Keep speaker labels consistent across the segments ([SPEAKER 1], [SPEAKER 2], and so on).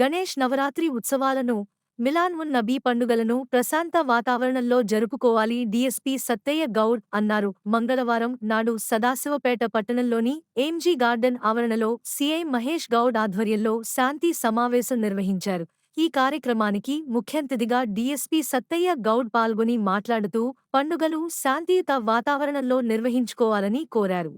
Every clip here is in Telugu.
[SPEAKER 1] గణేష్ నవరాత్రి ఉత్సవాలను మిలాన్ ఉన్ నబీ పండుగలను ప్రశాంత వాతావరణంలో జరుపుకోవాలి డీఎస్పీ సత్తయ్య గౌడ్ అన్నారు. మంగళవారం నాడు సదాశివపేట పట్టణంలోని ఏంజీ గార్డెన్ ఆవరణలో సీఐ మహేష్ గౌడ్ ఆధ్వర్యంలో శాంతి సమావేశం నిర్వహించారు. ఈ కార్యక్రమానికి ముఖ్యంతిథిగా డీఎస్పీ సత్తయ్య గౌడ్ పాల్గొని మాట్లాడుతూ పండుగలు శాంతియుత వాతావరణంలో నిర్వహించుకోవాలని కోరారు.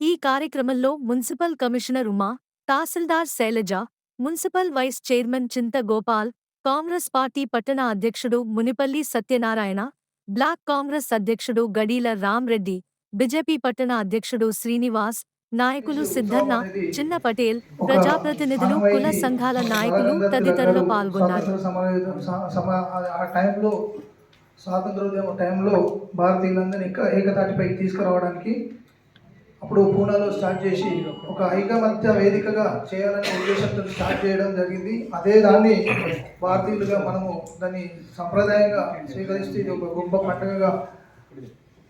[SPEAKER 1] ఈ కార్యక్రమంలో మున్సిపల్ కమిషనర్ ఉమా తహసీల్దార్ Shailaja municipal vice chairman Chinta Gopal Congress party పట్టణ అధ్యక్షుడు మునిపల్లి సత్యనారాయణ బ్లాక్ కాంగ్రెస్ అధ్యక్షుడు గడీల రామ్రెడ్డి బీజేపీ పట్టణ అధ్యక్షుడు శ్రీనివాస్ నాయకులు సిద్ధన్న చిన్న పటేల్ ప్రజాప్రతినిధులు కుల సంఘాల నాయకులు తదితరులు పాల్గొన్నారు.
[SPEAKER 2] స్వాతంత్రోద్యమ టైంలో భారతీయులందరినీ ఏక ఏకతాటిపైకి తీసుకురావడానికి అప్పుడు పూనాలో స్టార్ట్ చేసి ఒక ఐకమత్య వేదికగా చేయాలనే ఉద్దేశంతో స్టార్ట్ చేయడం జరిగింది. అదే దాన్ని భారతీయులుగా మనము దాన్ని సంప్రదాయంగా స్వీకరిస్తే ఇది ఒక గొప్ప పండుగగా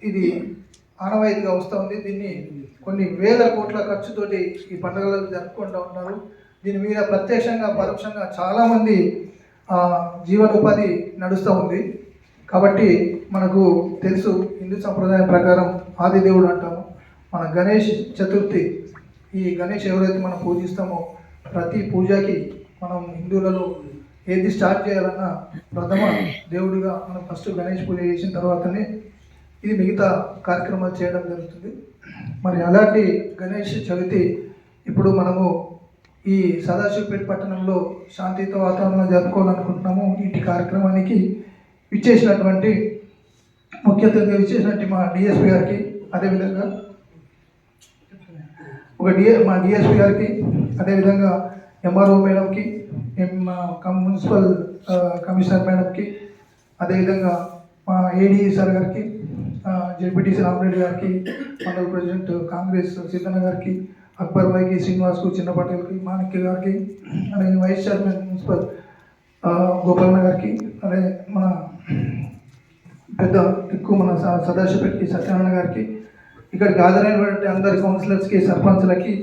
[SPEAKER 2] ఇది ఆనవాయితీగా వస్తుంది దీన్ని కొన్ని వేల కోట్ల ఖర్చుతోటి ఈ పండుగలు జరుపుకుంటూ ఉన్నారు. దీని మీద ప్రత్యక్షంగా పరోక్షంగా చాలామంది జీవనోపాధి నడుస్తూ ఉంది. కాబట్టి మనకు తెలుసు హిందూ సంప్రదాయం ప్రకారం ఆదిదేవుడు అంటాము. మన గణేష్ చతుర్థి. ఈ గణేష్ ఎవరైతే మనం పూజిస్తామో ప్రతి పూజకి మనం హిందువులలో ఏది స్టార్ట్ చేయాలన్నా ప్రథమ దేవుడిగా మనం ఫస్ట్ గణేష్ పూజ చేసిన తర్వాతనే ఇది మిగతా కార్యక్రమాలు చేయడం జరుగుతుంది. మరి అలాంటి గణేష్ చవితి ఇప్పుడు మనము ఈ సదాశివపేట పట్టణంలో శాంతియుత వాతావరణంలో జరుపుకోవాలనుకుంటున్నాము. ఇటు కార్యక్రమానికి ఇచ్చేసినటువంటి ముఖ్య అతిథిగా ఇచ్చేసినటువంటి మా డిఎస్పి గారికి అదేవిధంగా ఒక డిఏ మా డిఎస్పి గారికి అదేవిధంగా ఎంఆర్ఓ మేడంకి మున్సిపల్ కమిషనర్ మేడంకి అదేవిధంగా మా ఏడీ సార్ గారికి జెడ్పీటీసీ రామరెడ్డి గారికి మండల ప్రెసిడెంట్ కాంగ్రెస్ సీతన్న గారికి అక్బర్ భాయ్కి శ్రీనివాస్కు చిన్న పటేల్కి మాణిక్య గారికి అదే వైస్ చైర్మన్ మున్సిపల్ గోపాలన్న గారికి అదే మన పెద్ద ఎక్కువ మన స- సత్యనారాయణ గారికి ఇక్కడికి హాజరైనటువంటి అందరి కౌన్సిలర్స్కి సర్పంచ్లకి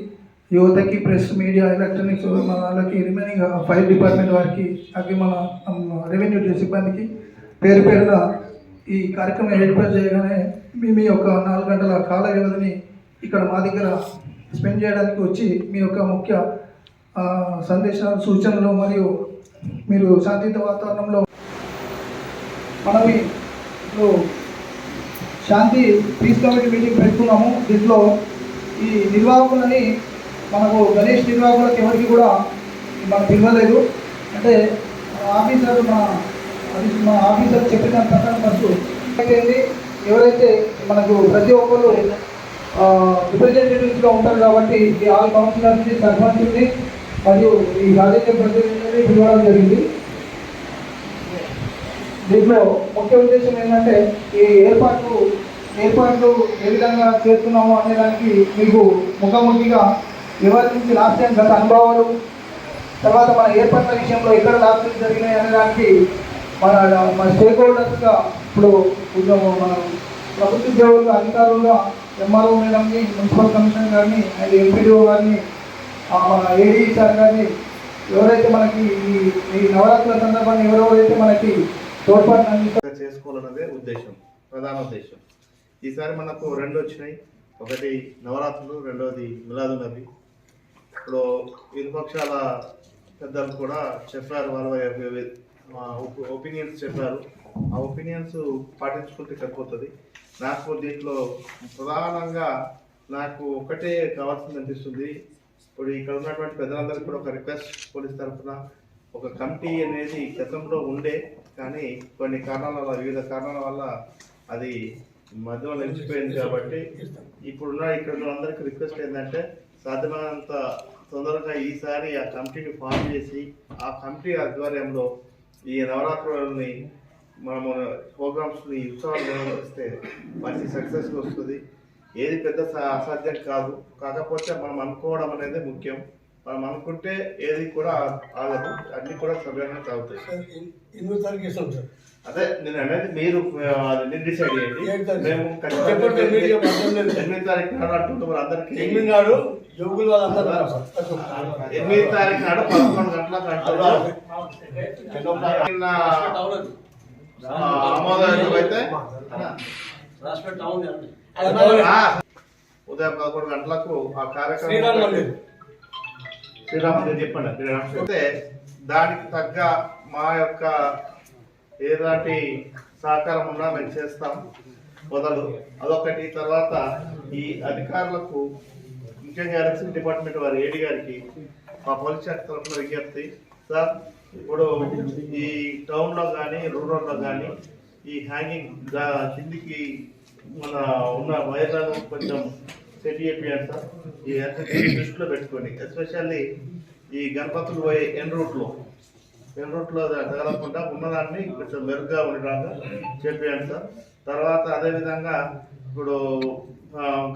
[SPEAKER 2] యువతకి ప్రెస్ మీడియా ఎలక్ట్రానిక్స్ మన వాళ్ళకి రిమైనింగ్ ఫైర్ డిపార్ట్మెంట్ వారికి అవి మన రెవెన్యూ సిబ్బందికి పేరు పేరున ఈ కార్యక్రమం ఏర్పాటు చేయగానే మీ మీ యొక్క నాలుగు గంటల కాల వ్యవధిని ఇక్కడ మా దగ్గర స్పెండ్ చేయడానికి వచ్చి మీ యొక్క ముఖ్య సందేశాలు సూచనలు మరియు మీరు శాంతియుత వాతావరణంలో మనవి ఇప్పుడు శాంతి పీస్ కమిటీ మీటింగ్ పెట్టుకున్నాము. దీంట్లో ఈ నిర్వాహకులని మనకు గణేష్ నిర్వాహకులకు ఎవరికి కూడా మనకు పిలవలేదు అంటే ఆఫీసర్ మన మా ఆఫీసర్ చెప్పిన ప్రకారం ఫస్ట్ అయితే ఎవరైతే మనకు ప్రతి ఒక్కరు రిప్రజెంటేటివ్స్గా ఉంటారు కాబట్టి ఈ ఆల్ కౌన్సిలర్స్ని సర్పంచ్ని మరియు ఈ రాజకీయ ప్రతినిధులని పిలవడం జరిగింది. దీంట్లో ముఖ్య ఉద్దేశం ఏంటంటే ఈ ఏర్పాట్లు ఏర్పాట్లు ఏ విధంగా చేస్తున్నాము అనే దానికి మీకు ముఖాముఖిగా వివరించి నుంచి లాస్ట్ టైం గత అనుభవాలు తర్వాత మన ఏర్పాట్ల విషయంలో ఎక్కడ లాభాలు జరిగినాయి అనే దానికి మన మన స్టేక్ హోల్డర్స్గా ఇప్పుడు ఉద్యోగం మన ప్రభుత్వ ఉద్యోగులుగా అధికారులుగా ఎంఆర్ఓ మేడంని మున్సిపల్ కమిషనర్ గారిని అండ్ ఎంపీడీఓ గారిని మన ఏడీ సార్ గారిని ఎవరైతే మనకి ఈ ఈ నవరాత్రుల సందర్భాన్ని ఎవరెవరైతే మనకి
[SPEAKER 3] చేసుకోవాలన్నదే ఉద్దేశం ప్రధాన ఉద్దేశం. ఈసారి మనకు రెండు వచ్చినాయి. ఒకటి నవరాత్రులు రెండవది మిలాదు నబి. ఇప్పుడు ఇరుపక్షాల పెద్దలు కూడా చెప్పారు వాళ్ళ ఒపీనియన్స్ చెప్పారు. ఆ ఒపీనియన్స్ పాటించుకుంటే సరిపోతుంది. నాకు దీంట్లో ప్రధానంగా నాకు ఒకటే కావాల్సింది అనిపిస్తుంది. ఇప్పుడు ఇక్కడ ఉన్నటువంటి పెద్దలందరికీ కూడా ఒక రిక్వెస్ట్ పోలీస్ తరఫున. ఒక కమిటీ అనేది గతంలో ఉండే కానీ కొన్ని కారణాల వల్ల వివిధ కారణాల వల్ల అది మధ్యలో నిలిచిపోయింది కాబట్టి ఇప్పుడున్న ఇక్కడ అందరికీ రిక్వెస్ట్ ఏంటంటే సాధ్యమైనంత తొందరగా ఈసారి ఆ కమిటీని ఫామ్ చేసి ఆ కమిటీ ఆధ్వర్యంలో ఈ నవరాత్రులని మనము ప్రోగ్రామ్స్ని ఉత్సవాలు వస్తే మంచి సక్సెస్ వస్తుంది. ఏది పెద్ద సా- అసాధ్యం కాదు. కాకపోతే మనం అనుకోవడం అనేది ముఖ్యం. మనం అనుకుంటే ఏది కూడా ఆగదు అన్ని కూడా సవ్యంగా
[SPEAKER 4] ఎన్- ఎనిమిదో తారీఖు ఇస్తాం సార్?
[SPEAKER 3] అదే నేను అనేది మీరు అది డిసైడ్ చేయండి? మేము. ఎనిమిది తారీఖు నాడు అంటుంటాం అందరికి.
[SPEAKER 4] ఎనిమిది నాడు యువకులు వాళ్ళందరూ.
[SPEAKER 3] ఎనిమిది తారీఖు నాడు పదకొండు గంటలకు అంటున్నాం నిన్న, ఆ, ఆమోదం అయితే ఆ, ఉదయం పదకొండు గంటలకు ఆ కార్యక్రమం
[SPEAKER 4] మందిర్
[SPEAKER 3] చెప్పండి శ్రీరామ్ అయితే దానికి తగ్గ మా యొక్క ఏదాటి సహకారం ఉన్నా మేము చేస్తాం మొదలు అదొకటి. తర్వాత ఈ అధికారులకు ముఖ్యంగా ఎలక్షన్ డిపార్ట్మెంట్ వారి ఏడి గారికి మా పోలీస్ శాఖ తరఫున విజ్ఞప్తి. సార్ ఇప్పుడు ఈ టౌన్లో కానీ రూరల్లో కానీ ఈ హ్యాంగింగ్ కిందికి మన ఉన్న వైర్లను కొంచెం సెట్ చేపియండి సార్. ఈ అన్నిటిని దృష్టిలో పెట్టుకొని ఎస్పెషల్లీ ఈ గణపతులు పోయే ఎన్ రూట్లో ఎన్ రూట్లో తగలకుండా ఉన్నదాన్ని కొంచెం మెరుగ్గా ఉండడానికి చెప్పేయండి సార్. తర్వాత అదేవిధంగా ఇప్పుడు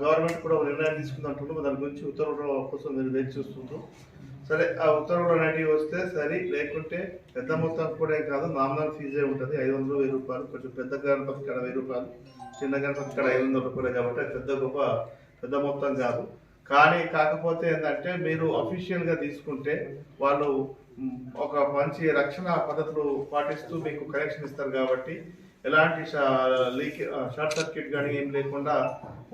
[SPEAKER 3] గవర్నమెంట్ కూడా నిర్ణయం తీసుకుందంటున్నాం దాని గురించి ఉత్తర్వుల కోసం మీరు వేచి చూస్తుంటారు సరే ఆ ఉత్తర్వులు అనేటివి వస్తే సరే లేకుంటే పెద్ద మొత్తం కూడా కాదు. నామినల్ ఫీజే ఉంటుంది. ఐదు వందలు వెయ్యి రూపాయలు. కొంచెం పెద్ద గణపతి ఇక్కడ వెయ్యి రూపాయలు చిన్న గణపతి ఇక్కడ ఐదు వందల రూపాయలు కాబట్టి పెద్ద గొప్ప పెద్ద మొత్తం కాదు. కానీ కాకపోతే ఏంటంటే మీరు అఫీషియల్గా తీసుకుంటే వాళ్ళు ఒక మంచి రక్షణ పద్ధతులు పాటిస్తూ మీకు కనెక్షన్ ఇస్తారు కాబట్టి ఎలాంటి లీక్ షార్ట్ సర్క్యూట్ కానీ ఏం లేకుండా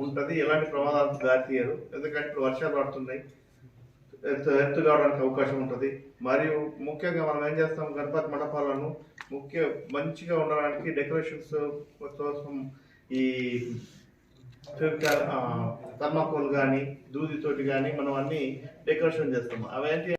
[SPEAKER 3] ఉంటుంది. ఎలాంటి ప్రమాదాలకు దారితీయరు. ఎందుకంటే ఇప్పుడు వర్షాలు పడుతున్నాయి. ఎత్తు ఎత్తు కావడానికి అవకాశం ఉంటుంది. మరియు ముఖ్యంగా మనం ఏం చేస్తాం? గణపతి మండపాలను ముఖ్య మంచిగా ఉండడానికి డెకరేషన్స్ కోసం ఈ థర్మాకోల్ కానీ దూదితోటి కానీ మనం అన్ని డెకరేషన్ చేస్తాము. అవేంటి